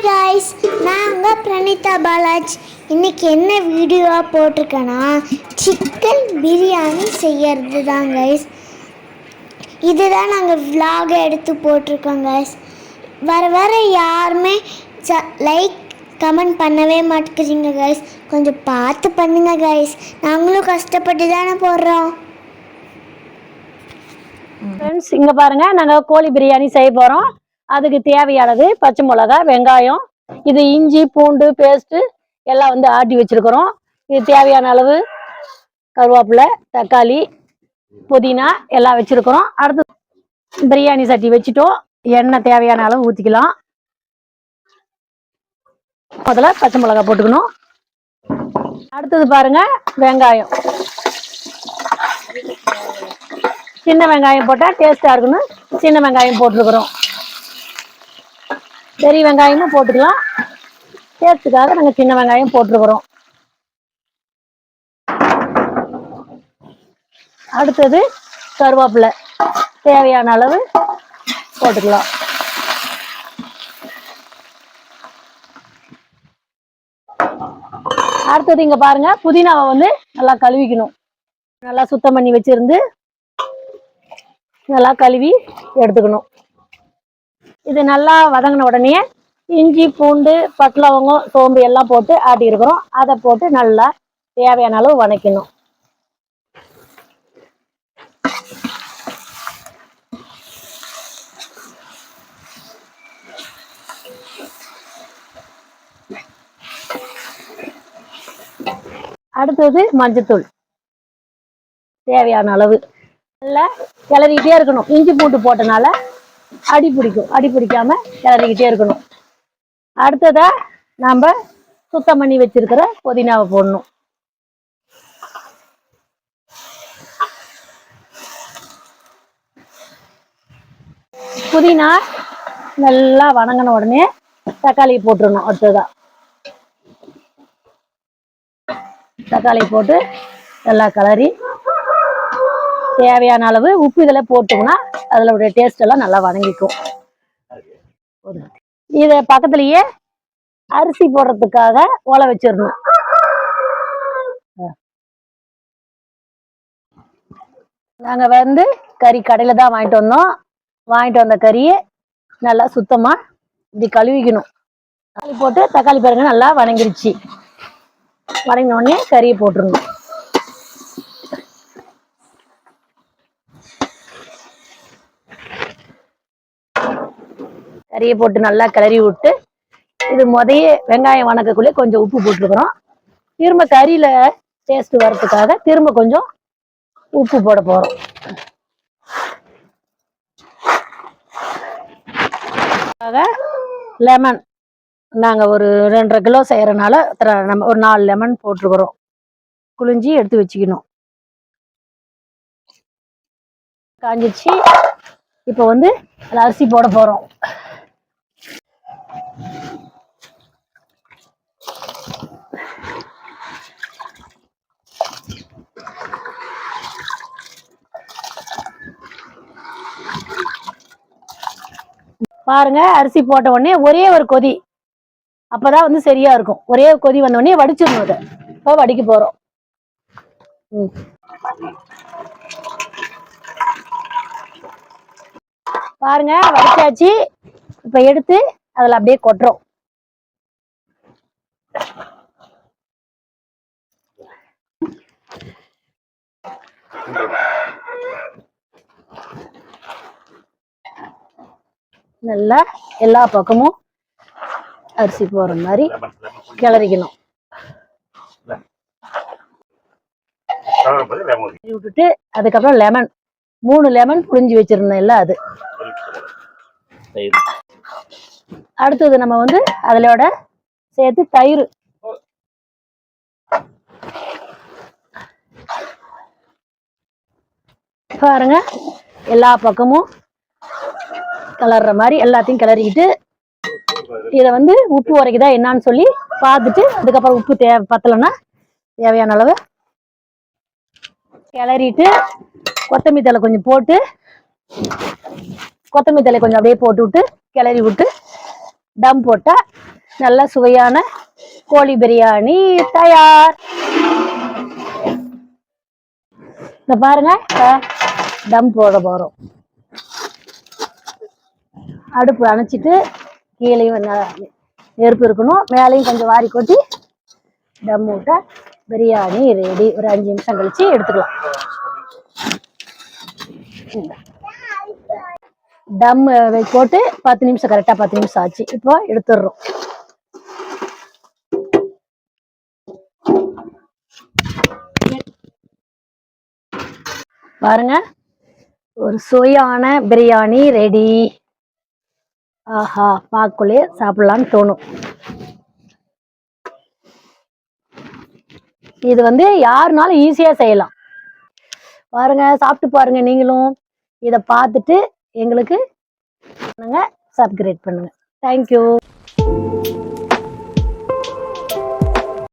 Hi guys நான் உங்கள் பிரணீதா பாலாஜ். இன்னைக்கு என்ன வீடியோ போட்டிருக்கேன்னா சிக்கன் பிரியாணி செய்யறது தான் கைஸ் இதுதான் நாங்கள் விலாகை எடுத்து போட்டிருக்கோம் கைஸ் வர வர யாருமே லைக் கமெண்ட் பண்ணவே மாட்டேங்கிறீங்க கைஸ் கொஞ்சம் பார்த்து பண்ணுங்க கைஸ் நாங்களும் கஷ்டப்பட்டு தானே போடுறோம். ஃப்ரெண்ட்ஸ் இங்கே பாருங்க நாங்கள் கோழி பிரியாணி செய்ய போகிறோம் அதுக்கு தேவையானது பச்சை மிளகா வெங்காயம் இது இஞ்சி பூண்டு பேஸ்ட்டு எல்லாம் வந்து ஆட்டி வச்சுருக்குறோம். இது தேவையான அளவு கருவேப்பிலை தக்காளி புதினா எல்லாம் வச்சுருக்குறோம். அடுத்து பிரியாணி சட்டி வச்சுட்டோம். எண்ணெய் தேவையான அளவு ஊற்றிக்கலாம் முதல்ல பச்சை மிளகா போட்டுக்கணும். அடுத்தது பாருங்க வெங்காயம். சின்ன வெங்காயம் போட்டால் டேஸ்ட்டாக இருக்குன்னு சின்ன வெங்காயம் போட்டிருக்குறோம். பெரிய வெங்காயமும் போட்டுக்கலாம். டேஸ்ட்டுக்காக நாங்கள் சின்ன வெங்காயம் போட்டுருக்குறோம். அடுத்தது கருவேப்பிலை. தேவையான அளவு போட்டுக்கலாம். அடுத்தது இங்கே பாருங்க புதினாவை வந்து நல்லா கழுவிக்கணும். நல்லா சுத்தம் பண்ணி வச்சிருந்து நல்லா கழுவி எடுத்துக்கணும். இது நல்லா வதங்கின உடனே இஞ்சி பூண்டு பட்டலவங்கம் சோம்பு எல்லாம் போட்டு ஆட்டி இருக்கிறோம். அதை போட்டு நல்லா தேவையான அளவு வணக்கணும் அடுத்தது மஞ்சத்தூள். தேவையான அளவு. நல்லா கிளறிக்கிட்டே இருக்கணும். இஞ்சி பூண்டு போட்டனால அடி பிடிக்கும். அடி பிடிக்காம கிளறிக்கிட்டே இருக்கணும். அடுத்ததா நாம சுத்தம் பண்ணி வச்சிருக்கிற புதினாவை போடணும். புதினா நல்லா வணங்கின உடனே தக்காளி போட்டுடணும் அடுத்ததா. தக்காளி போட்டு நல்லா கிளறி தேவையான அளவு உப்பு இதில் போட்டோம்னா அதில் உடைய டேஸ்ட் எல்லாம் நல்லா வணங்கிக்கும். இதை பக்கத்துலயே அரிசி போடுறதுக்காக ஓலை வச்சிடணும். நாங்க வந்து கறி கடையில தான் வாங்கிட்டு வந்தோம். வாங்கிட்டு வந்த கறியை நல்லா சுத்தமா இப்படி கழுவிக்கணும். தக்காளி போட்டு தக்காளி பிறகு நல்லா வணங்கிருச்சு. வணங்கின உடனே கறியை போட்டுருணும் கறியை போட்டு நல்லா கிளறி விட்டு இது முதைய வெங்காயம் வணக்கக்குள்ளே கொஞ்சம் உப்பு போட்டுருக்குறோம். திரும்ப கறியில் டேஸ்ட் வர்றதுக்காக திரும்ப கொஞ்சம் உப்பு போட போகிறோம் லெமன் நாங்கள் ஒரு ரெண்டரை கிலோ செய்கிறனால நம்ம ஒரு நாலு லெமன் போட்டிருக்கிறோம். குளிஞ்சி எடுத்து வச்சுக்கணும். காஞ்சிச்சு. இப்போ வந்து அரிசி போட போகிறோம் பாருங்க அரிசி போட்ட உடனே ஒரே ஒரு கொதி. அப்பதான் வந்து சரியா இருக்கும். ஒரே ஒரு கொதி வந்த உடனே வடிச்சிடணும் அதை. இப்போ வடிக்க போறோம். பாருங்க வடிச்சாச்சு. இப்ப எடுத்து அதுல அப்படியே கொட்டுறோம். நல்லா எல்லா பக்கமும் அரிசி போற மாதிரி கிளறிக்கணும். விட்டுட்டு அதுக்கப்புறம் லெமன் மூணு லெமன் புழிஞ்சு வச்சிருந்தேன் அது. அடுத்தது நம்ம வந்து அதிலோட சேர்த்து தயிர். பாருங்க எல்லா பக்கமும் கலர்ற மாதிரி எல்லாத்தையும் கிளறிக்கிட்டு இதை வந்து உப்பு உரைக்குதா என்னான்னு சொல்லி பார்த்துட்டு அதுக்கப்புறம் உப்பு தே பத்தலைன்னா தேவையான அளவு கிளறிட்டு கொத்தமல்லி தழை கொஞ்சம் போட்டு கொத்தமல்லி தலை கொஞ்சம் அப்படியே போட்டு விட்டு கிளறி விட்டு டம் போட்டால் நல்ல சுவையான கோழி பிரியாணி தயார். இந்த பாருங்க டம் போட போகிறோம் அடுப்பு அணைச்சிட்டு கீழேயும் நெருப்பு இருக்கணும். மேலேயும் கொஞ்சம் வாரி கொட்டி தம் விட்டா பிரியாணி ரெடி ஒரு அஞ்சு நிமிஷம் கழிச்சு எடுத்துக்கலாம். தம் போட்டு பத்து நிமிஷம் கரெக்டாக பத்து நிமிஷம் ஆச்சு. இப்போ எடுத்துடுறோம். பாருங்க. ஒரு சுவையான பிரியாணி ரெடி ஆஹா பாக்குள்ளே சாப்பிட்லான்னு தோணும். இது வந்து யாருனாலும் ஈஸியா செய்யலாம். பாருங்க சாப்பிட்டு பாருங்க நீங்களும். இதை பார்த்துட்டு எங்களுக்கு பண்ணுங்க சப்ஸ்கிரைப் பண்ணுங்க. தேங்க்யூ